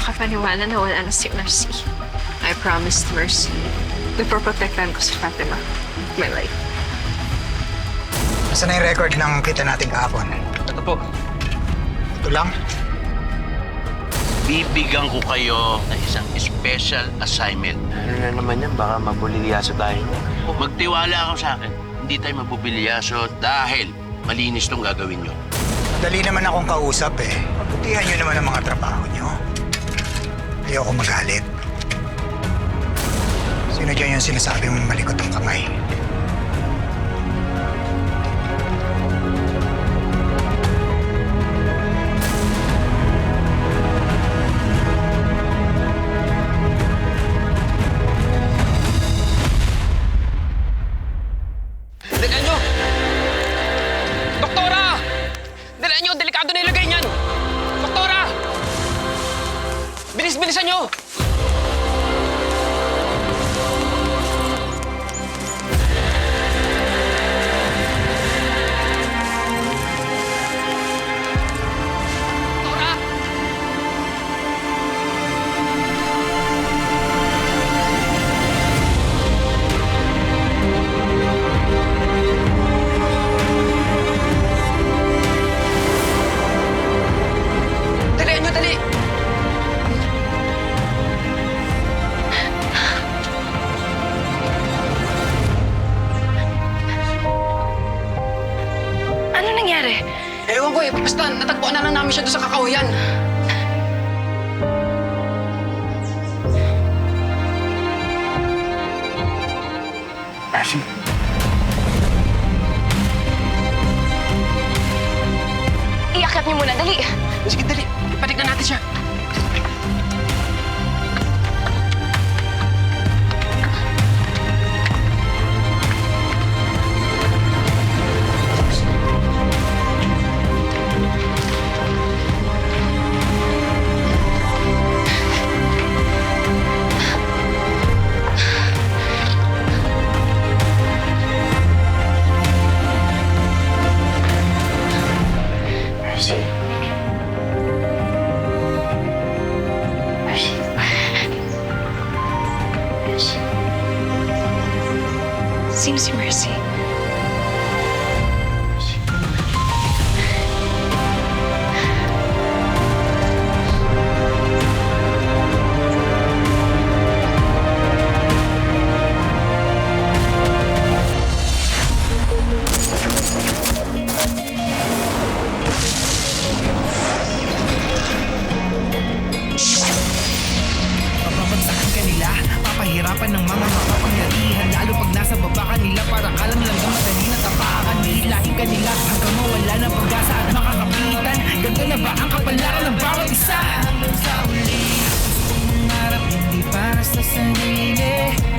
makapaniwala na wala na si Mercy. I promised Mercy na proprotektahan ko si Fatima. My life. Saan na yung record ng kita natin kahapon? Ito po. Ito lang? Bibigyan ko kayo ng isang special assignment. Ano na naman yan? Baka mabulilyaso tayo. Magtiwala ka sa akin. Hindi tayo mabubilyaso dahil malinis tong gagawin nyo. Dali naman akong kausap eh. Pagputihan nyo naman ang mga trabaho nyo. Ayoko magalit. Sino dyan yung sinasabi mong malikot ang kamay? Bilis-bilisan nyo! Dali. Sige, dali. Patignan natin siya. Sino si Mercy? Pababagsakan kanila, papahirapan ng mga makapangyarihan Lalo pag nasa baba kanila, parang alam lang na madali na tapakan Hihilahin kanila hanggang mawala ng pag-asa at makakapitan. Ganto na ba ang kapalaran ng bawat isa? Hanggang sa uli, gusto kong mangarap hindi para sa sarili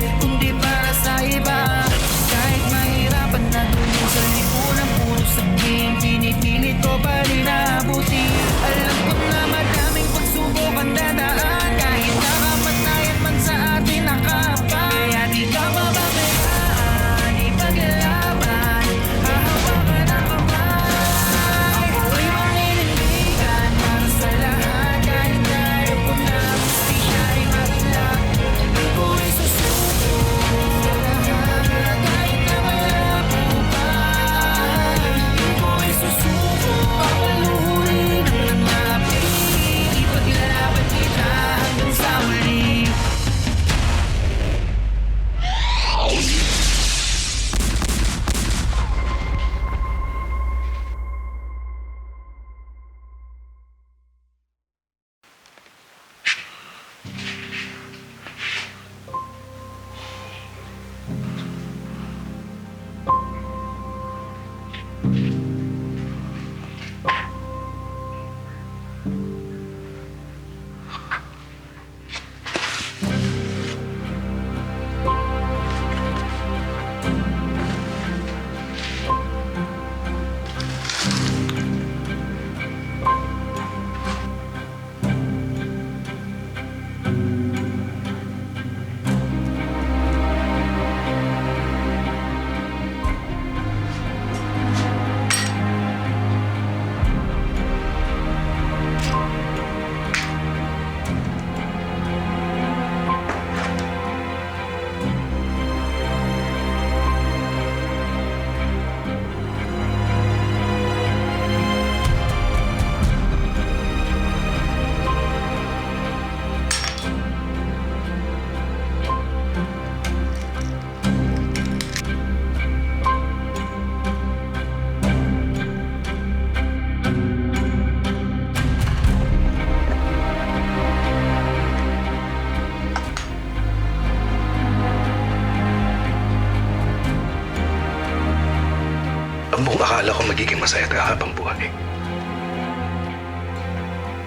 masaya tayo habang buhay.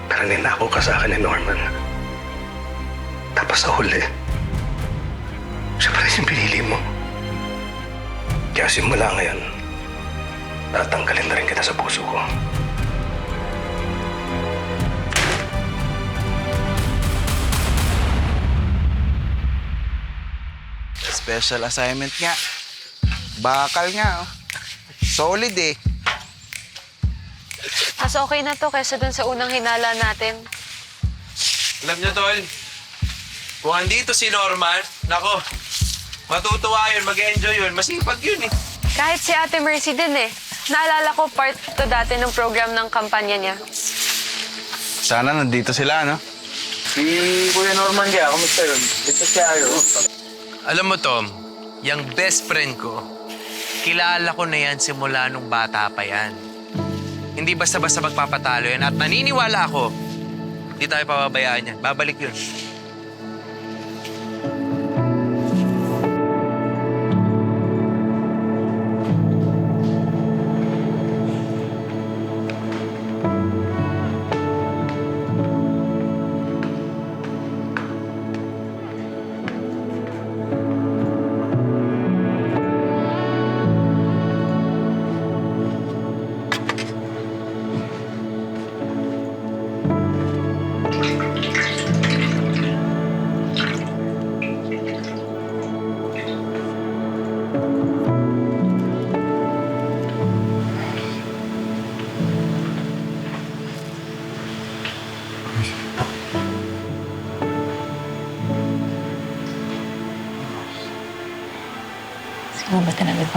Pero ninakaw ka sa akin ni Norman. Tapos sa huli, siya pa rin pinili mo. Kaya simula ngayon, tatanggalin na rin kita sa puso ko. Special assignment nga. Bakal nga, oh. Solid eh. Mas okay na to kaysa dun sa unang hinala natin. Alam niyo, Tol, kung andito si Norman, nako, matutuwa yun, mag-enjoy yun. Masipag yun eh. Kahit si Ate Mercy din eh. Naalala ko part to dati ng program ng kampanya niya. Sana nandito sila, no? Si Kuya Norman kaya, kamusta yun? Ito siya yun. Alam mo, Tom, yung best friend ko, kilala ko na yan simula nung bata pa yan. Hindi basta-basta magpapatalo yan at naniniwala ako, hindi tayo pababayaan yan. Babalik yun.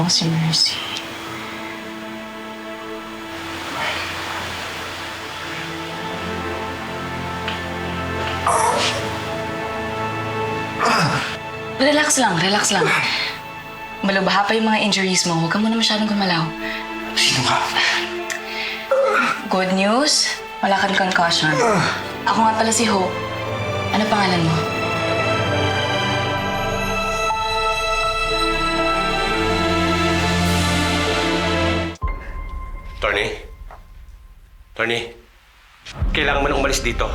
Ako si Mercy? Relax lang, relax lang. Malubaha pa yung mga injuries mo. Huwag ka muna masyadong gumalaw. Sino ka? Good news, wala kang concussion. Ako nga pala si Hope. Ano pangalan mo? Tony? Tony? Kailangan mo na umalis dito.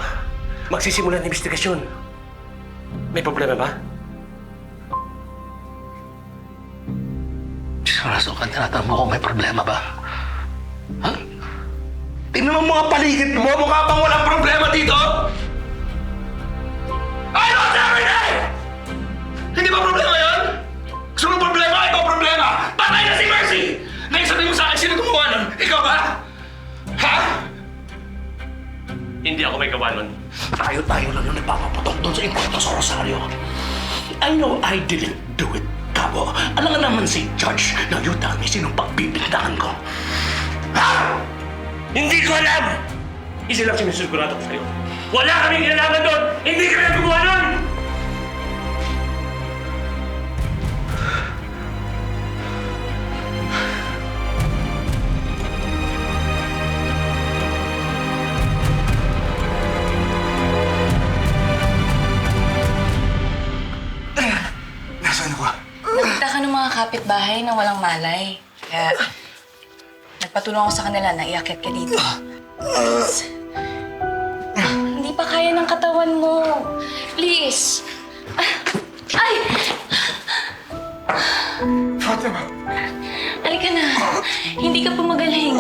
Magsisimula ng investigasyon. May problema ba? Saraso ka tinatanong mo kung may problema ba? Ha? Tingnan mo mga paligid mo, mukha bang walang problema dito? Ano ang sabi Hindi ba problema Ikaw ba? Ha? Hindi ako may gawa nun. Tayo-tayo lang yung nagpapaputok doon sa impuesto sa Rosario. I know I didn't do it, Cabo. Alam nga naman si Judge na you tell me sinong pagbibintangan ko. Ha? Hindi ko alam! Isa lang sinisigurado ko sa'yo. Wala kaming kailangan doon! Hindi kami gumawa nun! Kapitbahay na walang malay. Kaya, nagpatulong ako sa kanila na iakyat ka dito. Please. Hindi pa kaya ng katawan mo. Please. Ay! Fatima! Halika na. Hindi ka pa magaling.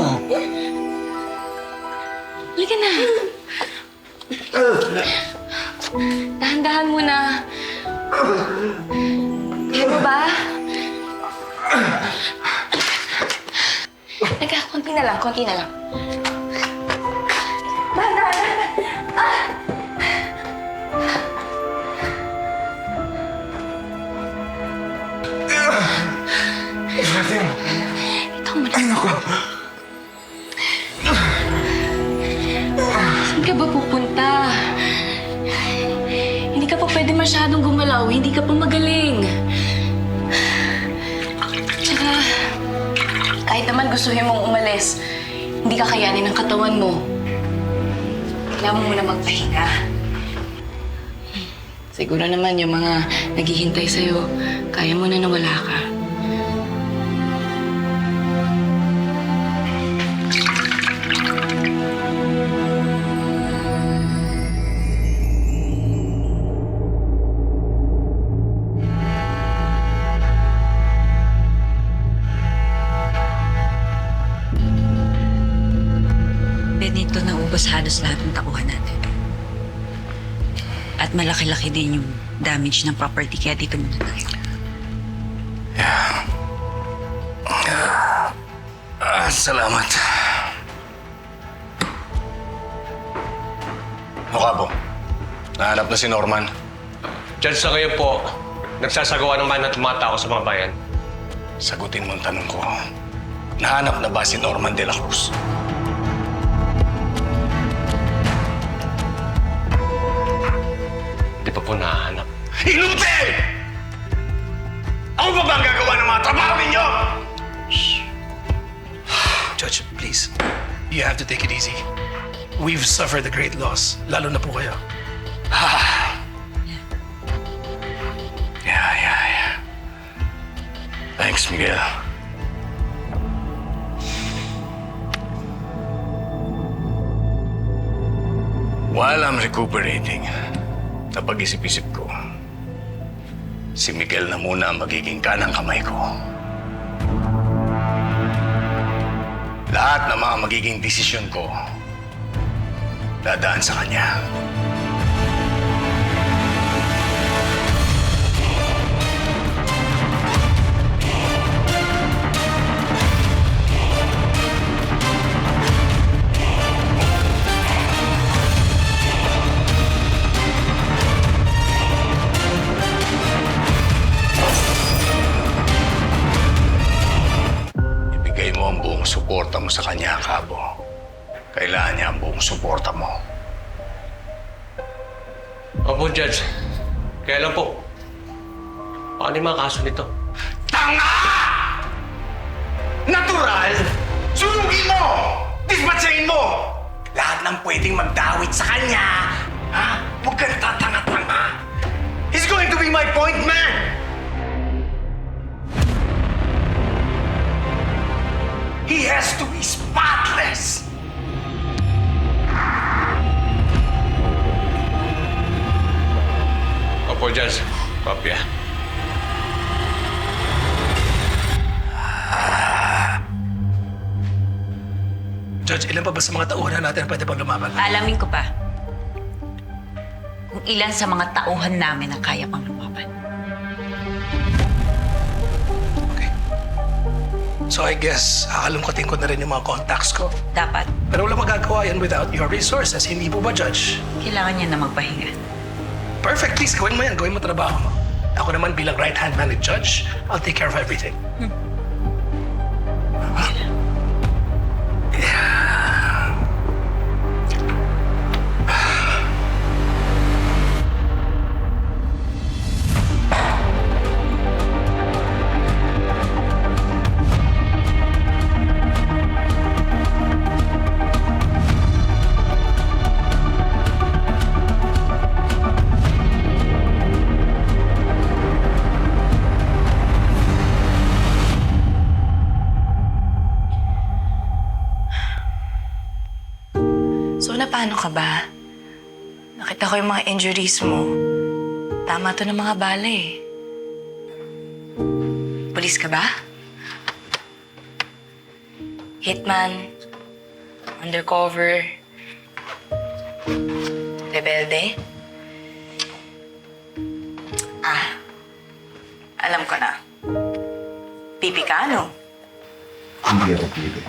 Halika na. Dahan-dahan muna. Kaya mo ba? Teka, konti na lang, konti na lang. Ng katawan mo. Kailangan mo muna magpahinga. Siguro naman yung mga naghihintay sa'yo, kaya mo na nawala ka. Malaki-laki din yung damage ng property kaya dito muna tayo. Ah, salamat. O Kabo, nahanap na si Norman. Judge, sa ngayon po, nagsasagawa ng manat mga tao sa mga bayan. Sagutin mo ang tanong ko. Nahanap na ba si Norman de la Cruz? Po nahanap. Inuti! Ako ba ba ang gagawa ng mga trabaho ninyo? Judge, please. You have to take it easy. We've suffered a great loss, lalo na po kayo. Yeah, yeah, yeah. Thanks, Miguel. While I'm recuperating, napag-isip-isip ko, si Miguel na muna ang magiging kanang kamay ko. Lahat ng mga magiging desisyon ko, dadaan sa kanya. Ibigay buong suporta mo sa kanya, Kabo. Kailangan niya ang buong suporta mo. Opo, Judge. Kaya lang po, paano yung mga kaso nito? Tanga! Natural! Sunugin mo! Dispatchahin mo! Lahat ng pwedeng magdawit sa kanya, ha? Huwag kang tatanga-tanga. He's going to be my point man! He has to be spotless! Opo, Judge. Kopya. Judge, ilan pa ba sa mga tauhan natin ang pwede pang lumaban? Alamin ko pa kung ilan sa mga tauhan namin ang kaya pang So I guess, hakalungkatin ko na rin yung mga contacts ko. Dapat, Pero wala magagawa yan without your resources. Hindi po ba, Judge? kailangan niya na magpahinga. Perfect, please. Gawin mo yan. Gawin mo trabaho mo. Ako naman bilang right-hand man ni Judge, I'll take care of everything. So, paano ka ba? Nakita ko yung mga injuries mo. Tama to ng mga bala eh. Pulis ka ba? Hitman? Undercover? Rebelde? Ah, alam ko na. Pipi ka, no? Hindi ako pili.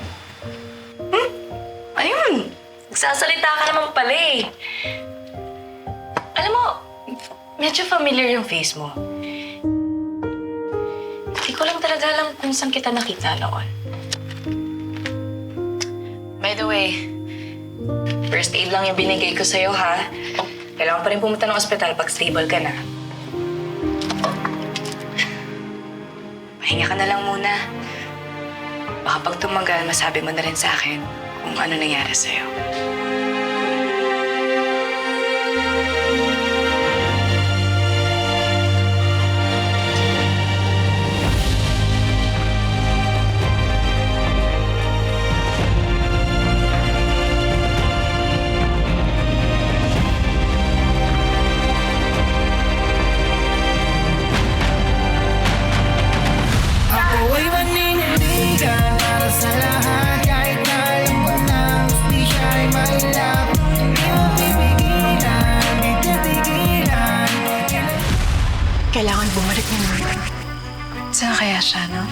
Nagsasalita ka naman pala eh. Alam mo, medyo familiar yung face mo. Hindi ko lang talaga alam kung saan kita nakita noon. By the way, first aid lang yung binigay ko sa'yo ha. Kailangan pa rin pumunta ng ospital pag stable ka na. Pahinga ka na lang muna. Baka pag tumagal, masabi mo na rin sa akin kung ano nangyari sa'yo. Kailangan bumalik ni Norman. Saan kaya siya, no?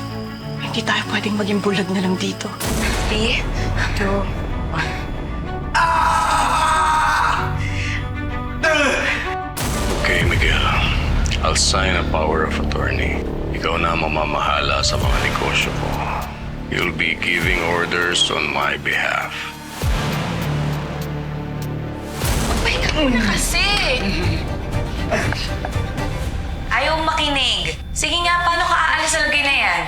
Hindi tayo pwedeng maging bulag na lang dito. Three, two, Okay, Miguel. I'll sign a power of attorney. Ikaw na mamamahala sa mga negosyo ko. You'll be giving orders on my behalf. Pahinga muna kasi. Ayaw makinig. Sige nga, paano ka aalis sa lagay na yan?